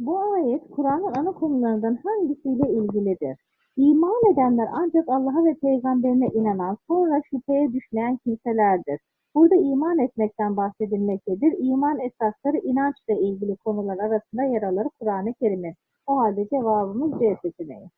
Bu ayet Kur'an'ın ana konularından hangisiyle ilgilidir? İman edenler ancak Allah'a ve peygamberine inanan, sonra şüpheye düşmeyen kimselerdir. Burada iman etmekten bahsedilmektedir. İman esasları inançla ilgili konular arasında yer alır Kur'an-ı Kerim'in. O halde cevabımız C seçeneği.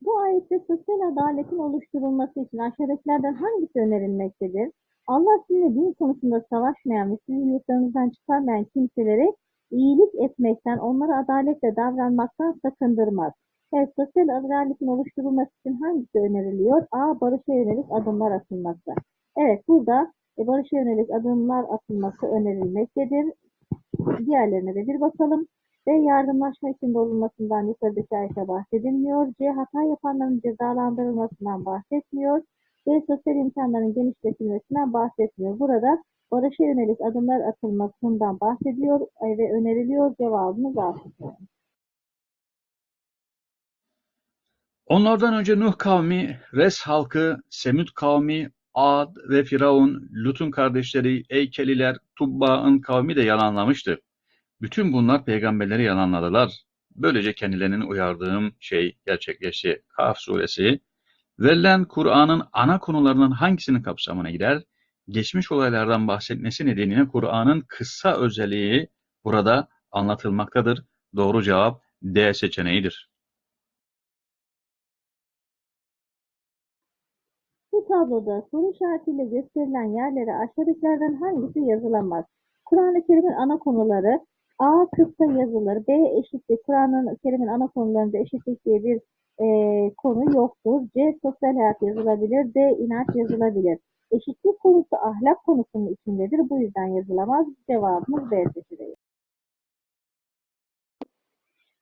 Bu ayette sosyal adaletin oluşturulması için aşağıdakilerden hangisi önerilmektedir? Allah sizinle din konusunda savaşmayan ve sizi yurtlarınızdan çıkarmayan kimselere iyilik etmekten, onlara adaletle davranmaktan sakındırmaz. Evet, sosyal adaletin oluşturulması için hangisi öneriliyor? A. Barışa yönelik adımlar atılması. Evet, burada e, barışa yönelik adımlar atılması önerilmektedir. Diğerlerine de bir bakalım. B. Yardımlaşma içinde olunmasından yukarıdaki ayette bahsedilmiyor. C. Hata yapanların cezalandırılmasından bahsetmiyor. D. Sosyal imkanların genişletilmesinden bahsetmiyor. Burada barışa yönelik adımlar atılmasından bahsediyor e, ve öneriliyor. Cevabımız A. Onlardan önce Nuh kavmi, Res halkı, Semud kavmi, Ad ve Firavun, Lut'un kardeşleri, Eykeliler, Tubba'ın kavmi de yalanlamıştı. Bütün bunlar peygamberleri yalanladılar. Böylece kendilerinin uyardığım şey gerçekleşti. Kaf suresi. Verilen Kur'an'ın ana konularının hangisinin kapsamına girer? Geçmiş olaylardan bahsetmesi nedeniyle Kur'an'ın kısa özelliği burada anlatılmaktadır. Doğru cevap D seçeneğidir. Bu tabloda soru işaretiyle gösterilen yerlere aşağıdakilerden hangisi yazılamaz? Kur'an-ı Kerim'in ana konuları A. Kıssa yazılır. B. Eşitlik. Kur'an-ı Kerim'in ana konularında eşitlik diye bir e, konu yoktur. C. Sosyal hayat yazılabilir. D. İnanç yazılabilir. Eşitlik konusu ahlak konusunun içindedir. Bu yüzden yazılamaz. Cevabımız B seçeneği.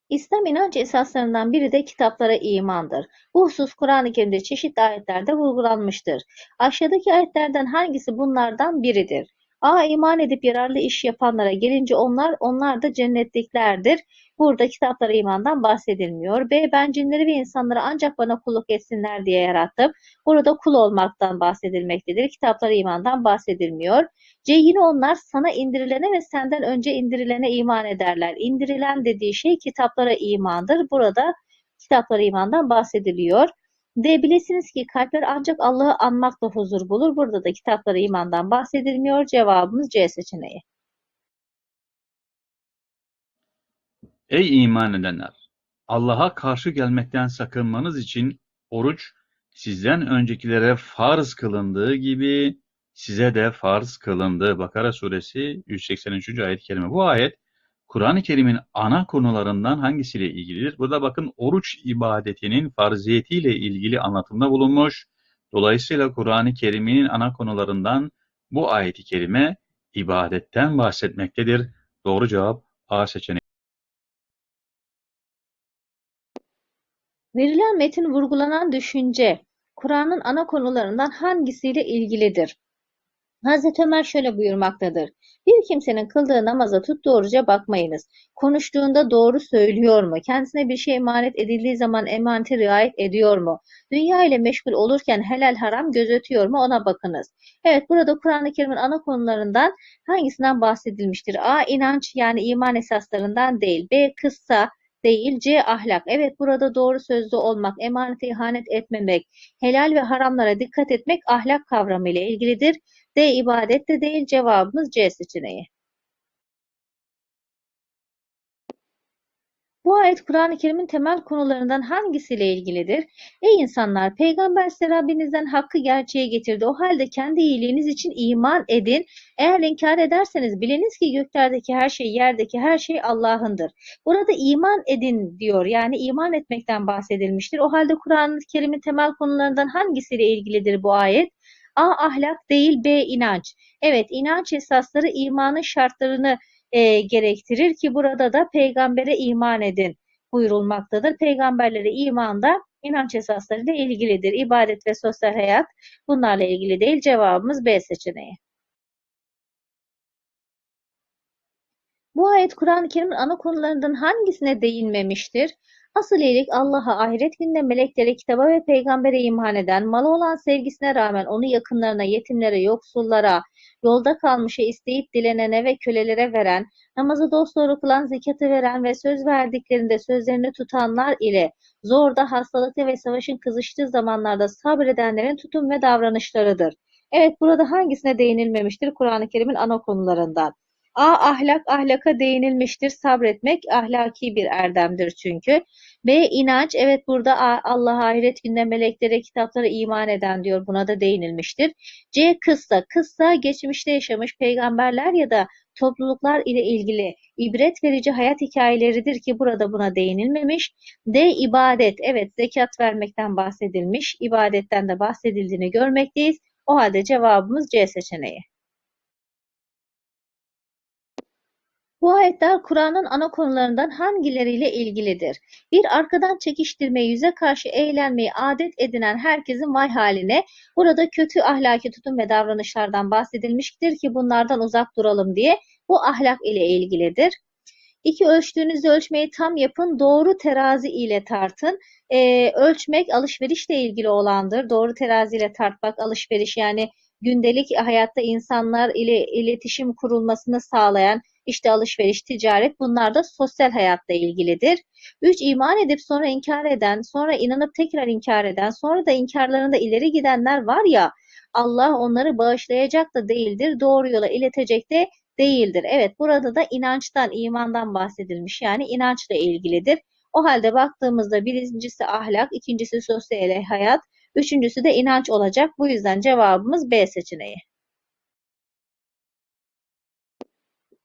İslam inanç esaslarından biri de kitaplara imandır. Bu husus Kur'an-ı Kerim'de çeşitli ayetlerde vurgulanmıştır. Aşağıdaki ayetlerden hangisi bunlardan biridir? A. iman edip yararlı iş yapanlara gelince onlar, onlar da cennetliklerdir. Burada kitaplara imandan bahsedilmiyor. B. Ben cinleri ve insanları ancak bana kulluk etsinler diye yarattım. Burada kul olmaktan bahsedilmektedir. Kitaplara imandan bahsedilmiyor. C. Yine onlar sana indirilene ve senden önce indirilene iman ederler. İndirilen dediği şey kitaplara imandır. Burada kitaplara imandan bahsediliyor. D. Bilesiniz ki kalpler ancak Allah'ı anmakla huzur bulur. Burada da kitaplara imandan bahsedilmiyor. Cevabımız C seçeneği. Ey iman edenler! Allah'a karşı gelmekten sakınmanız için oruç sizden öncekilere farz kılındığı gibi size de farz kılındı. Bakara suresi 183. ayet-i kerime. Bu ayet Kur'an-ı Kerim'in ana konularından hangisiyle ilgilidir? Burada bakın oruç ibadetinin farziyetiyle ilgili anlatımda bulunmuş. Dolayısıyla Kur'an-ı Kerim'in ana konularından bu ayet-i kerime ibadetten bahsetmektedir. Doğru cevap A seçeneği. Verilen metin vurgulanan düşünce Kur'an'ın ana konularından hangisiyle ilgilidir? Hazreti Ömer şöyle buyurmaktadır. Bir kimsenin kıldığı namaza tuttuğu oruca bakmayınız. Konuştuğunda doğru söylüyor mu? Kendisine bir şey emanet edildiği zaman emanete riayet ediyor mu? Dünya ile meşgul olurken helal haram gözetiyor mu? Ona bakınız. Evet burada Kur'an-ı Kerim'in ana konularından hangisinden bahsedilmiştir? A. inanç yani iman esaslarından değil. B. Kıssa değil. C. Ahlak. Evet burada doğru sözlü olmak, emanete ihanet etmemek, helal ve haramlara dikkat etmek ahlak kavramı ile ilgilidir. D. ibadet de değil. Cevabımız C seçeneği. Bu ayet Kur'an-ı Kerim'in temel konularından hangisiyle ilgilidir? Ey insanlar! Peygamber size Rabbinizden hakkı gerçeğe getirdi. O halde kendi iyiliğiniz için iman edin. Eğer inkar ederseniz biliniz ki göklerdeki her şey, yerdeki her şey Allah'ındır. Burada iman edin diyor. Yani iman etmekten bahsedilmiştir. O halde Kur'an-ı Kerim'in temel konularından hangisiyle ilgilidir bu ayet? A. Ahlak değil. B. inanç. Evet inanç esasları imanın şartlarını e, gerektirir ki burada da peygambere iman edin buyurulmaktadır. Peygamberlere iman da inanç esasları ile ilgilidir. İbadet ve sosyal hayat bunlarla ilgili değil. Cevabımız B seçeneği. Bu ayet Kur'an-ı Kerim'in ana konularından hangisine değinmemiştir? Asıl iyilik Allah'a, ahiret gününe, meleklere, kitaba ve peygambere iman eden, malı olan sevgisine rağmen onu yakınlarına, yetimlere, yoksullara, yolda kalmışı isteyip dilenene ve kölelere veren, namazı dosdoğru kılan, zekatı veren ve söz verdiklerinde sözlerini tutanlar ile zorda, hastalıkta ve savaşın kızıştığı zamanlarda sabredenlerin tutum ve davranışlarıdır. Evet, burada hangisine değinilmemiştir Kur'an-ı Kerim'in ana konularından? A. Ahlak, ahlaka değinilmiştir. Sabretmek ahlaki bir erdemdir çünkü. B. inanç, evet burada A- Allah'a, ahiret gününe, meleklere, kitaplara iman eden diyor. Buna da değinilmiştir. C. Kıssa, kıssa geçmişte yaşamış peygamberler ya da topluluklar ile ilgili ibret verici hayat hikayeleridir ki burada buna değinilmemiş. D. ibadet, evet zekat vermekten bahsedilmiş, ibadetten de bahsedildiğini görmekteyiz. O halde cevabımız C seçeneği. Bu ayetler Kur'an'ın ana konularından hangileriyle ilgilidir? Bir arkadan çekiştirmeyi, yüze karşı eğlenmeyi adet edinen herkesin vay haline. Burada kötü ahlaki tutum ve davranışlardan bahsedilmiştir ki bunlardan uzak duralım diye. Bu ahlak ile ilgilidir. İki ölçtüğünüzü ölçmeyi tam yapın, doğru terazi ile tartın. Ee, ölçmek alışverişle ilgili olandır. Doğru terazi ile tartmak, alışveriş yani gündelik hayatta insanlar ile iletişim kurulmasını sağlayan işte alışveriş, ticaret bunlar da sosyal hayatla ilgilidir. 3. iman edip sonra inkar eden, sonra inanıp tekrar inkar eden, sonra da inkarlarında ileri gidenler var ya Allah onları bağışlayacak da değildir, doğru yola iletecek de değildir. Evet burada da inançtan, imandan bahsedilmiş yani inançla ilgilidir. O halde baktığımızda birincisi ahlak, ikincisi sosyal hayat, üçüncüsü de inanç olacak. Bu yüzden cevabımız B seçeneği.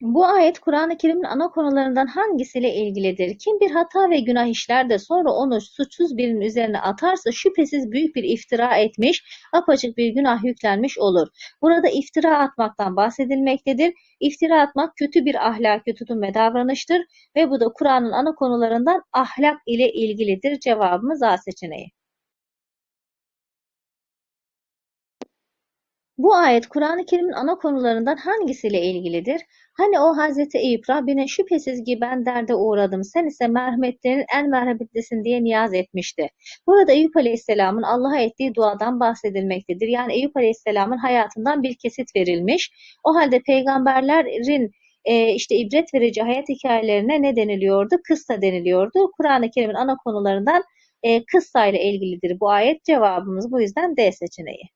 Bu ayet Kur'an-ı Kerim'in ana konularından hangisiyle ilgilidir? Kim bir hata ve günah işler de sonra onu suçsuz birinin üzerine atarsa şüphesiz büyük bir iftira etmiş, apaçık bir günah yüklenmiş olur. Burada iftira atmaktan bahsedilmektedir. İftira atmak kötü bir ahlaki tutum ve davranıştır ve bu da Kur'an'ın ana konularından ahlak ile ilgilidir. Cevabımız A seçeneği. Bu ayet Kur'an-ı Kerim'in ana konularından hangisiyle ilgilidir? Hani o Hazreti Eyüp Rabbine şüphesiz ki ben derde uğradım, sen ise merhametlerin en merhametlisin diye niyaz etmişti. Burada Eyüp Aleyhisselam'ın Allah'a ettiği duadan bahsedilmektedir. Yani Eyüp Aleyhisselam'ın hayatından bir kesit verilmiş. O halde peygamberlerin e, işte ibret verici hayat hikayelerine ne deniliyordu? Kıssa deniliyordu. Kur'an-ı Kerim'in ana konularından e, kıssa ile ilgilidir bu ayet. Cevabımız bu yüzden D seçeneği.